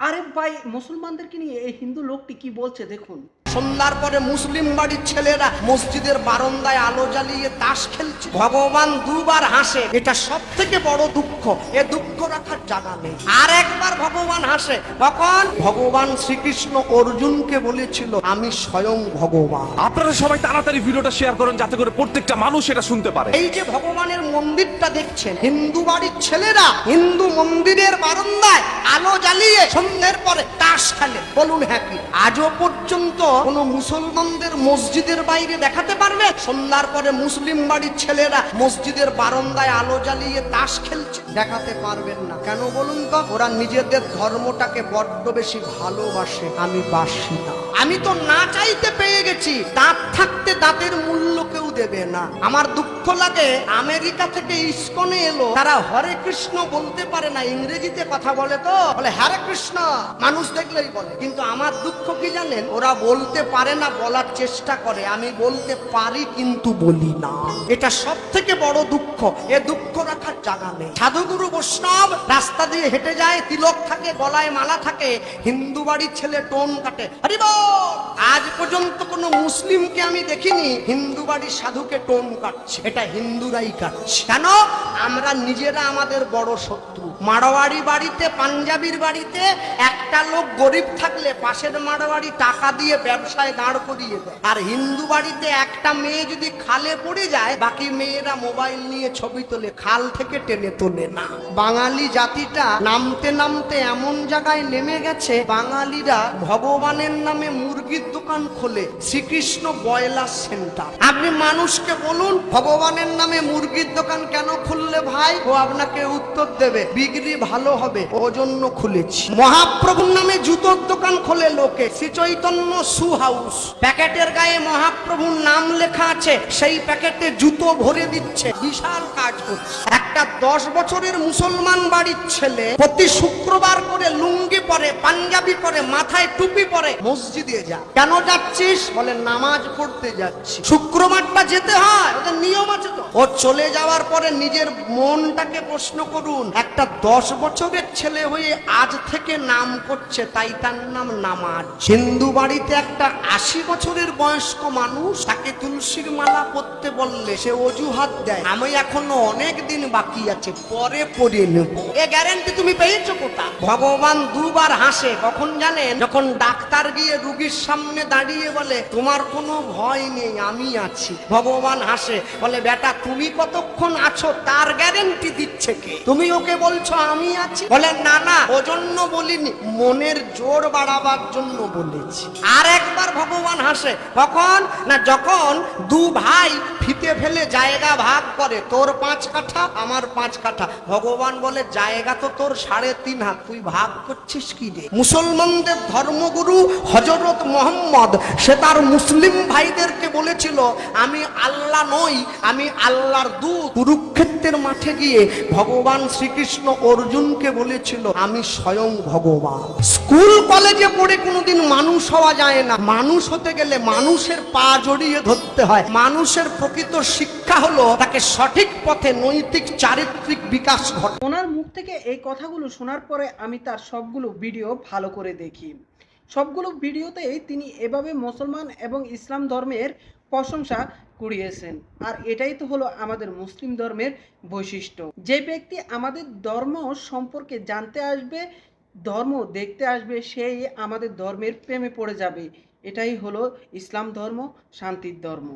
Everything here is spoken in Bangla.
আরে ভাই মুসলমানদেরকে নিয়ে এই হিন্দু লোকটি কি বলছে? দেখুন। সন্ধ্যার পরে মুসলিম বাড়ির ছেলেরা মসজিদের বারান্দায় আলো জ্বালিয়ে তাস খেলছে। ভগবান দুবার হাসে এটা সব থেকে বড় দুঃখ। এ দুঃখ রাখার জায়গা নেই। আর একবার ভগবান হাসে কখন ভগবান শ্রীকৃষ্ণ অর্জুনকে বলেছিল আমি স্বয়ং ভগবান। আপনারা সবাই তাড়াতাড়ি ভিডিওটা শেয়ার করেন যাতে করে প্রত্যেকটা মানুষ এটা শুনতে পারে। এই যে ভগবানের মন্দিরটা দেখছেন হিন্দু বাড়ির ছেলেরা হিন্দু মন্দিরের বারান্দায় আলো জ্বালিয়ে সন্ধ্যের পরে তাস খেলে বলুন হ্যাঁ কি আজও পর্যন্ত মুসলমানদের মসজিদের বাইরে দেখাতে পারবে? সন্ধ্যার পরে মুসলিম বাড়ির ছেলেরা মসজিদের বারান্দায় আলো জ্বালিয়ে তাস খেলছে। দেখাতে পারবেন না। কেন বলুন তো? ওরা নিজেদের ধর্মটাকে বড্ড বেশি ভালোবাসে। আমি বাসি না। আমি তো না চাইতে পেয়ে গেছি। দাঁত থাকতে দাঁতের মূল্য কেউ দেবে না। আমার দুঃখ লাগে। আমেরিকা থেকে ইস্কনে এলো। তারা হরে কৃষ্ণ বলতে পারে না, ইংরেজিতে কথা বলে তো। বলে, হরে কৃষ্ণ। মানুষ দেখলেই বলে। কিন্তু আমার দুঃখ কি জানেন? ওরা বলতে পারে না, বলার চেষ্টা করে। আমি বলতে পারি কিন্তু বলি না। এটা সব থেকে বড় দুঃখ। এ দুঃখ রাখার জায়গা নেই। সাধুগুরু বৈষ্ণব রাস্তা দিয়ে হেঁটে যায়, তিলক থাকে, গলায় মালা থাকে, হিন্দু বাড়ির ছেলে টোন কাটে। হরি! আজ পর্যন্ত কোনো মুসলিমকে আমি দেখিনি, হিন্দু বাড়ির সাধুকে টোন কাটছে। এটা হিন্দুরাই কাটছে। কেন? আমরা নিজেরা আমাদের বড় শত্রু। মারোয়ারি বাড়িতে পাঞ্জাবির বাড়িতে একটা লোক গরিব থাকলে পাশের মারোয়ারি টাকা দিয়ে ব্যবসায় দাঁড় করিয়ে দেয়। আর হিন্দু বাড়িতে একটা মেয়ে যদি খালে পড়ে যায়, বাকি মেয়েরা মোবাইল নিয়ে ছবি তোলে, খাল থেকে টেনে তোলে না। বাঙালি জাতিটা নামতে নামতে এমন জায়গায় নেমে গেছে, বাঙালিরা ভগবানের নামে মুরগির দোকান খোলে, শ্রীকৃষ্ণ বয়লার সেন্টার। আপনি মানুষকে বলুন, ভগবানের নামে মুরগির দোকান কেন খুললে ভাই? ও আপনাকে উত্তর দেবে, বিক্রি ভালো হবে ও জন্য খুলেছি। মহাপ্রভুর নামে জুতোর দোকান খোলে লোকে শ্রী চৈতন্য সু হাউস। প্যাকেটের গায়ে মহাপ্রভুর নাম লেখা আছে, সেই প্যাকেটে জুতো ভরে দিচ্ছে, বিশাল কাজ করছে। একটা দশ বছরের মুসলমান বাড়ির ছেলে প্রতি শুক্রবার করে লুঙ্গি পরে, পাঞ্জাবি পরে, মাথায় টুপি পরে মসজিদে যা কেন যাচ্ছিস? বলে, নামাজ পড়তে যাচ্ছি। শুক্রবারটা যেতে হয়, ওদের নিয়ম আছে তো। ও চলে যাওয়ার পরে নিজের মনটাকে প্রশ্ন করুন, একটা দশ বছরের ছেলে হয়ে আজ থেকে নাম করছে, তাই তার নাম নামাজ। হিন্দু বাড়িতে একটা আশি বছরের বয়স্ক মানুষ, তাকে তুলসীর মালা পরতে বললে সে অজুহাত দেয়। আমি এখনও অনেক দিন বাকি আছে, পরে পড়ে নেব। এ গ্যারেন্টি তুমি পেয়েছ কোথা ভগবান দুবার হাসে, কখন জানেন? যখন ডাক্তার গিয়ে রুগীর সামনে দাঁড়িয়ে বলে, তোমার কোনো ভয় নেই, আমি আছি। ভগবান হাসে, বলে, বেটা, তুমি কতক্ষণ আছো? তার গ্যারেন্টি দিচ্ছে কে? তুমি ওকে বলছো, আমি আছি? বলে, না না, ওজন্য বলিনি, মনের জোর বাড়াবার জন্য বলেছি। আর একবার ভগবান হাসে, কখন? না, যখন দু ভাই ফিতে ফেলে জায়গা ভাগ করে। তোর পাঁচ কাঠা, আমার পাঁচ কাঠা। ভগবান বলে, জায়গা তো তোর সাড়ে তিন হাত। তুই ভাগ করছিস কি রে মুসলমানদের ধর্মগুরু হজরত মোহাম্মদ, সে তার মুসলিম ভাইদেরকে বলেছিল, আমি আল্লাহ নই, আমি আল্লাহর দূত। কুরুক্ষেত্রের মাঠে গিয়ে ভগবান শ্রীকৃষ্ণ অর্জুনকে বলেছিল, আমি স্বয়ং ভগবান। স্কুল, কলেজে পড়ে কোনোদিন মানুষ হওয়া যায় না। মানুষ হতে গেলে মানুষের পা জড়িয়ে ধরতে হয়। মানুষের প্রকৃত শিক্ষা হলো তাকে সঠিক পথে নৈতিক চারিত্রিক বিকাশ ঘটে ওনার মুখ থেকে এই কথাগুলো শোনার পরে আমি তার সবগুলো ভিডিও ভালো করে দেখি। সবগুলো ভিডিওতেই তিনি এভাবে মুসলমান এবং ইসলাম ধর্মের প্রশংসা কুড়িয়েছেন। আর এটাই তো হলো আমাদের মুসলিম ধর্মের বৈশিষ্ট্য। যে ব্যক্তি আমাদের ধর্ম সম্পর্কে জানতে আসবে, ধর্ম দেখতে আসবে, সেই আমাদের ধর্মের প্রেমে পড়ে যাবে। এটাই হলো ইসলাম ধর্ম শান্তির ধর্ম।